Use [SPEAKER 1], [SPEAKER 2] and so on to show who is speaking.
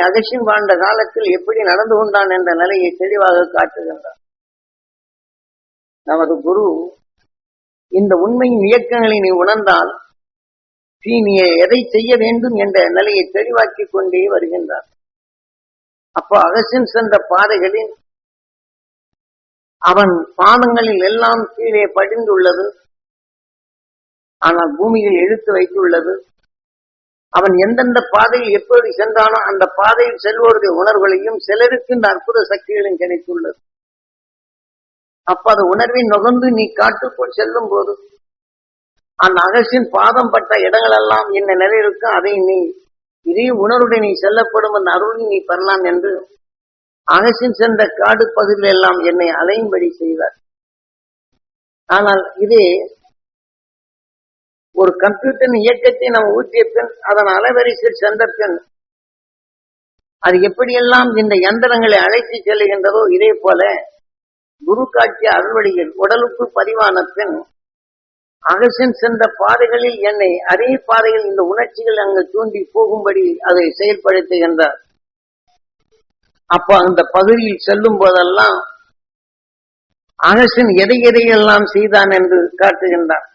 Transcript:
[SPEAKER 1] அகசியம் வாழ்ந்த காலத்தில் எப்படி நடந்து கொண்டான் என்ற நிலையை தெளிவாக காட்டுகின்றார் நமது குரு இந்த உண்மையின் இயக்கங்களை நீ உணர்ந்தால் நீ நீ எதை செய்ய வேண்டும் என்ற நிலையை தெளிவாக்கிக் கொண்டே வருகின்றார். அப்போ அகசியன் சென்ற பாதைகளில் அவன் பாதங்களில் எல்லாம் கீழே படிந்துள்ளது. ஆனால் பூமியில் இழுத்து வைத்துள்ளது. அவன் எந்தெந்த பாதையில் எப்படி சென்றானோ அந்த பாதையில் செல்வோருடைய உணர்வுகளையும் சிலருக்கு இந்த அற்புத சக்திகளும் கிடைத்துள்ளது. அப்ப அது உணர்வை நுகர்ந்து நீ காட்டுக்குள் செல்லும் போது அந்த அகசின் பாதம் பட்ட இடங்களெல்லாம் என்ன நிலை இருக்கோ அதை நீ இதே உணர்வுடன் நீ செல்லப்படும் அந்த அருளை நீ பெறலாம் என்று அகசின் சென்ற காடு பகுதியில் எல்லாம் என்னை அலையும்படி செய்தார் ஆனால் இதே ஒரு கம்ப்யூட்டர் இயக்கத்தை நாம் ஊற்றிய பின் அதன் அலைவரிசை சென்ற பின் அது எப்படியெல்லாம் இந்த எந்திரங்களை அழைத்து செல்லுகின்றதோ இதே போல குரு காட்சிய அருள்வழியில் உடலுக்கு பதிவான பின் அகசின் சென்ற பாதைகளில் என்னை அதே பாதையில் இந்த உணர்ச்சிகள் அங்கு தூண்டி போகும்படி அதை செயல்படுத்துகின்றார். அப்ப அந்த பகுதியில் செல்லும் போதெல்லாம் அகசின் எதை எதையெல்லாம் செய்தான் என்று காட்டுகின்றார்.